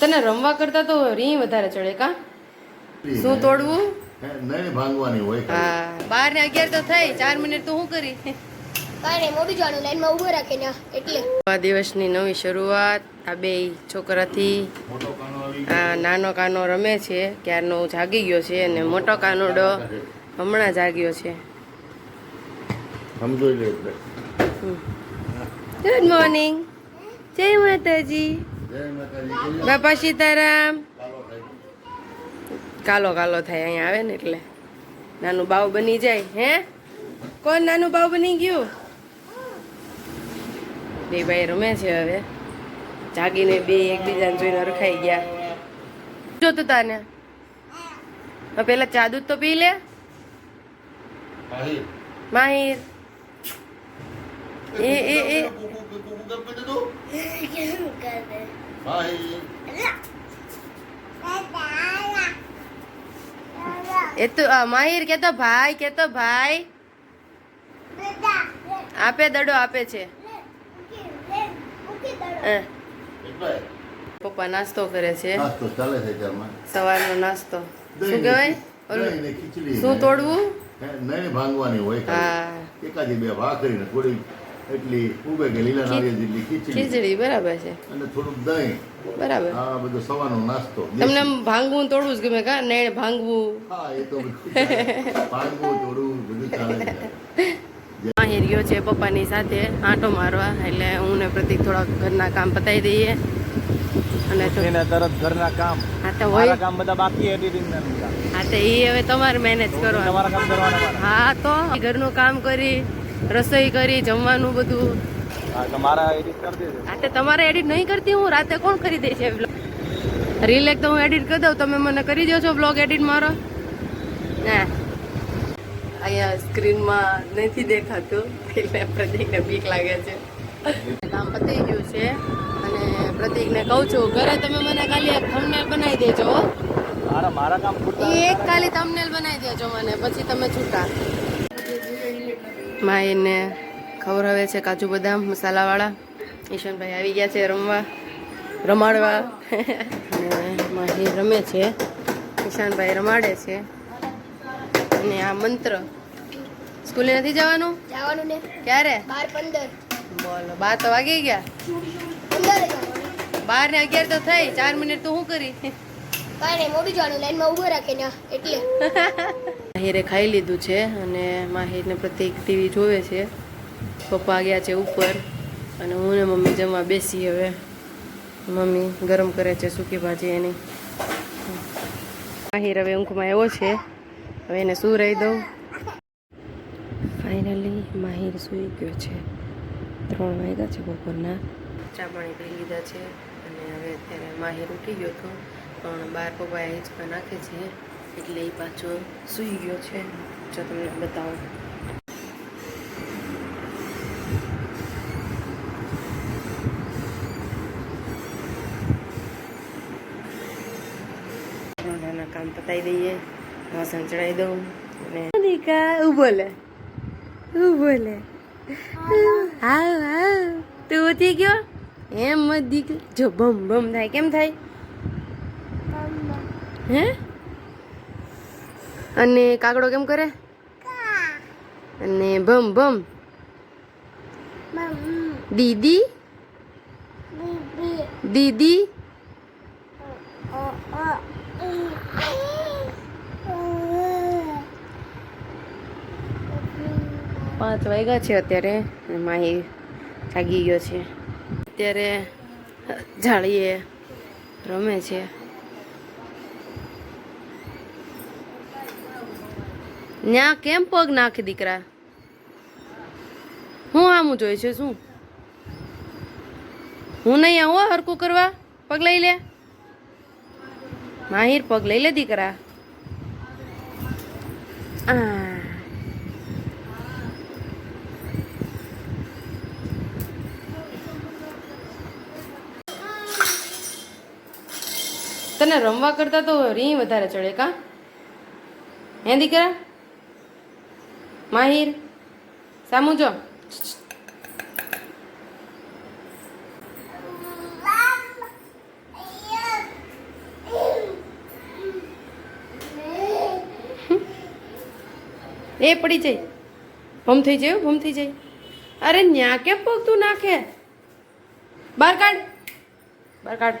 તને રમવા કરતા તો રી વધારે ચડે કા? શું તોડવું? નહીં ભાંગવાની હોય હા બાર ને અગિયાર તો થઈ ચાર મિનિટ તો શું કરી? કાંઈ નહીં મોડું જવાનું લાઈનમાં ઊભો રાખીને એટલે. આ દિવસની નવી શરૂઆત આ બે છોકરાથી મોટો કાનો આવી આ નાનો કાનો રમે છે ક્યારનો જાગી ગયો છે અને મોટો કાનો ડો હમણાં જાગ્યો છે. સમજો ગુડ મોર્નિંગ જય માતાજી. બાપા સીતારામ કાલો કાલો થાય અહીંયા આવે ને એટલે નાનું બાવ બની જાય હે કોણ નાનું બાવ બની ગયું બે ભાઈ રમે છે હવે જાગીને બે એકબીજાને જોઈને રખાઈ ગયા જોતું તાને પેલા ચા દૂધ તો પી લે માહિર એ એ એ કુકુ, કુકુ, કુકુ કરી દીધું? ભાઈ. એ તો માહિર કેતો ભાઈ કેતો ભાઈ. આપે દડો આપે છે. પપ્પા નાસ્તો કરે છે. નાસ્તો ચાલે સવારનો નાસ્તો. શું કહેવાય? શું તોડવું? નહીં ભાંગવાની હોય હા. એકાદી બે ભાખરી ને થોડી એટલી ઉભે કે લીલા નાળિયેર જેટલી ખીચડી. ખીચડી બરાબર છે. અને થોડુંક દહીં. બરાબર. હા બધો સવારનો નાસ્તો. તમને આમ ભાંગવું તોડવું જ ગમે કા? નેણ ભાંગવું? હા એ તો ભાંગવું તોડવું બધું ચાલે છે. માહિર ગયો છે પપ્પાની સાથે આંટો મારવા એટલે હું ને પ્રતિક થોડા ઘરના કામ પતાવી દઈએ. અને તો એને તરત ઘરના કામ. હા તો હોય. કામ બધા બાકી એડિટિંગ ના હા તો એ હવે તમારે મેનેજ કરો તમારા કામ કરવાના. હા તો ઘરનું કામ કરી રસોઈ કરી જમવાનું બધું. તમારે એડિટ નહીં કરતી હું રાતે કોણ કરી દે છે રીલ એક તો હું એડિટ કરી દઉં તમે મને કરી દો છો બ્લોગ એડિટ મારો? ના અહીંયા સ્ક્રીનમાં નથી દેખાતું એટલે પ્રતિકને બીક લાગે છે. કામ પતી ગયું છે અને પ્રતિકને કહું છું ઘરે તમે મને ખાલી એક થંબનેલ બનાવી દેજો મારા મારા કામ એક ખાલી થંબનેલ બનાવી દેજો મને પછી તમે છૂટા. માઈને ખવડાવે છે કાજુ બદામ મસાલાવાળા. ઈશાનભાઈ આવી ગયા છે રમવા રમાડવા. અને માહી રમે છે. ઈશાનભાઈ રમાડે છે. અને આ મંત્ર. સ્કૂલે નથી જવાનું? જવાનું ને. ક્યારે? બાર પંદર. બોલો બાર તો વાગી ગયા. બાર ને અગિયાર તો થઈ ચાર મિનિટ તો શું કરી? કાંઈ નહીં મોડું જવાનું લાઈનમાં ઊભો રાખીને એટલે. માહિરે ખાઈ લીધું છે અને માહિરને પ્રતિક ટીવી જોવે છે. પપ્પા ગયા છે ઉપર અને હું ને મમ્મી જમવા બેસી હવે. મમ્મી ગરમ કરે છે સૂકી ભાજી એની. માહિર હવે ઊંઘમાં એવો છે. હવે એને શું રહી દઉં. ફાઇનલી માહિર સૂઈ ગયો છે. ત્રણ વાગ્યા છે બપોરના. ચા પાણી પી લીધા છે અને હવે અત્યારે માહિર ઉઠી ગયો હતો. પણ બાર પપ્પાએ હિંચકા નાખે છે, એટલે એ પાછો સૂઈ ગયો છે. જો તમને બતાવું. કામ પતાવી દઈએ. વાસણ ચડાવી દઉં અને દીકા ઊભો લે ઊભો લે હાવ હાવ તું ઉઠી ગયો? એમ દીક જો બમ બમ થાય. કેમ થાય? હે? અને કાગડો કેમ કરે? અને ભમ ભમ. દીદી? દીદી. પાંચ વાગ્યા છે અત્યારે માહી જાગી ગયો છે. અત્યારે જાળીએ રમે છે. ન્યા કેમ પગ નાખે દીકરા? હું આમ જોઈ છે, શું? હું નહીં આવું હરકું કરવા? પગ લઈ લે. માહિર પગ લઈ લે દીકરા. તને રમવા કરતા તો રી વધારે ચડે કા? હે દીકરા? માહિર, સામુ જો. એ પડી જાય. ભમ થઈ જાય ભમ થઈ જાય. અરે ન્યા કેમ પગ તું નાખે? બાર કાઢ. બાર કાઢ.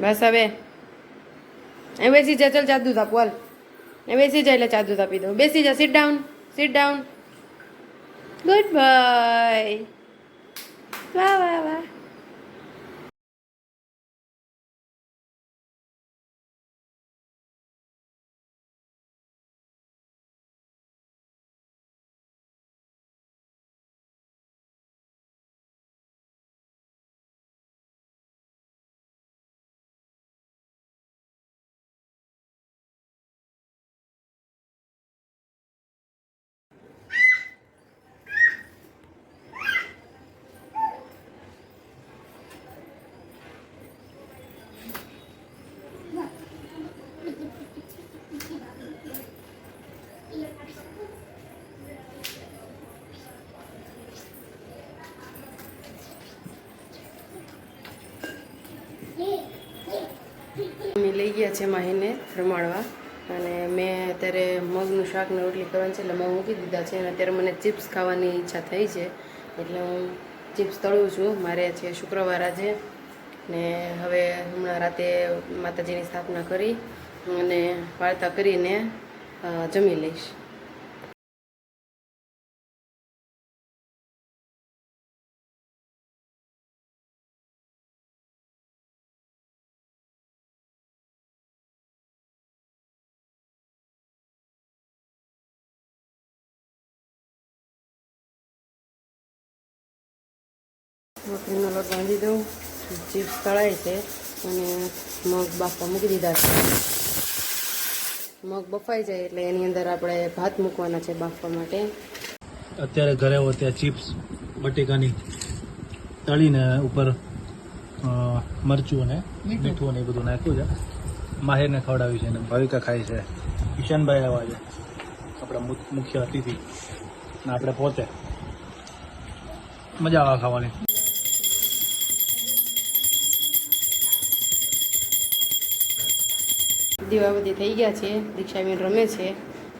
બસ હવે. એ બેસી જા, ચાલ ચા દૂધ આપું એ બેસી જા એટલે ચા દૂધ દઉં. બેસી જા sit down sit down good bye વાહ વાહ વાહ. અમે લઈ ગયા છે માહીને રમાડવા. અને મેં અત્યારે મગનું શાક ને રોટલી કરવાની છે એટલે મગ મૂકી દીધા છે. અને અત્યારે મને ચિપ્સ ખાવાની ઈચ્છા થઈ છે. એટલે હું ચિપ્સ તળું છું. મારે છે શુક્રવાર આજે. ને હવે હમણાં રાતે માતાજીની સ્થાપના કરી અને વાર્તા કરીને જમી લઈશ. રોટલીનો લોટ બાંધી દઉં. ચિપ્સ તળાય છે અને મગ બાફવા મૂકી દીધા છે. મગ બફાઈ જાય એટલે એની અંદર આપણે ભાત મૂકવાના છે બાફવા માટે. અત્યારે ઘરે હોય ત્યાં ચિપ્સ બટેકાની તળીને ઉપર મરચું અને મીઠું. અને એ બધું નાખ્યું છે. માહેરને ખવડાવ્યું છે અને ભાવિકા ખાય છે. ઈશાનભાઈ આવ્યા છે. આપણા મુખ્ય અતિથિ. આપણે પોતે. મજા આવે ખાવાની. દીવાબત્તી થઈ ગયા છે, દીક્ષાબેન રમે છે,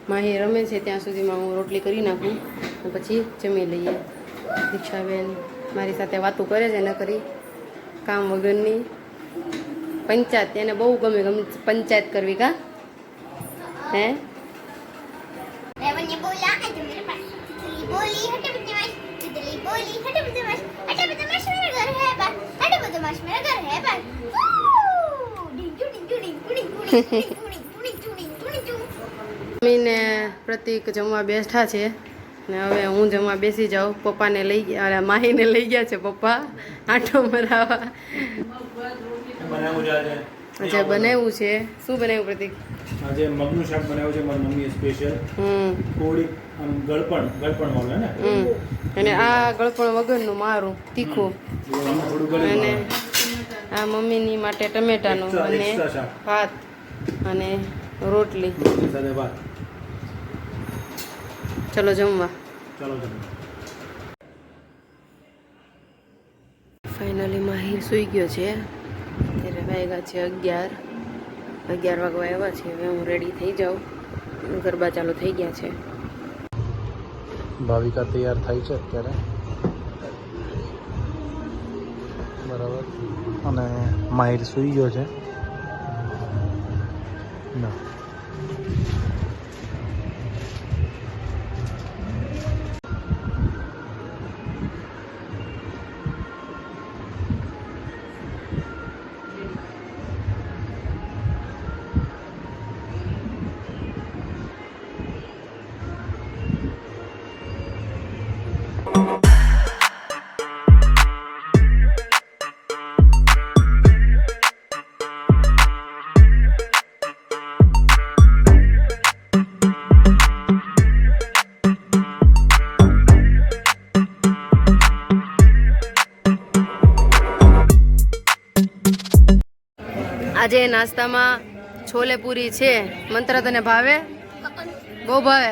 માહી રમે છે, ત્યાં સુધીમાં હું રોટલી કરી નાખું અને પછી જમી લઈએ. દીક્ષાબેન મારી સાથે વાતો કરે છે, ન કરી. કામ વગરની પંચાયત, એને બહુ ગમે ગમે પંચાયત કરવી કા? હે? બોલા મમ્મીને પ્રતિક જમવા બેઠા છે. ને હવે હું જમવા બેસી જાઉં. પપ્પાને લઈ ગયા માહીને લઈ ગયા છે પપ્પા. આંટો મરાવા. બનાવ્યું છે આજે આજે બનાવ્યું છે. શું બનાવ્યું પ્રતિક? આજે મગનું શાક બનાવ્યું છે મારી મમ્મીએ સ્પેશિયલ હમ. થોડીક આમ ગળપણ ગળપણ વાળું ને? હમ. અને આ ગળપણ વગરનું મારું તીખું. અને આ મમ્મીની માટે ટમેટાનું અને. ભાત. અને રોટલી. ચલો જમવા. ફાઇનલી માહિર સૂઈ ગયો છે. ત્યારે વાગ્યા છે અગિયાર. અગિયાર વાગવા આવ્યા છે. હવે હું રેડી થઈ જાઉં. ગરબા ચાલુ થઈ ગયા છે. ભાવિકા તૈયાર થાય છે અત્યારે. બરાબર. અને માહિર સૂઈ ગયો છે. 真的。આજે નાસ્તામાં છોલે પૂરી છે મંત્ર તને ભાવે? બહુ ભાવે.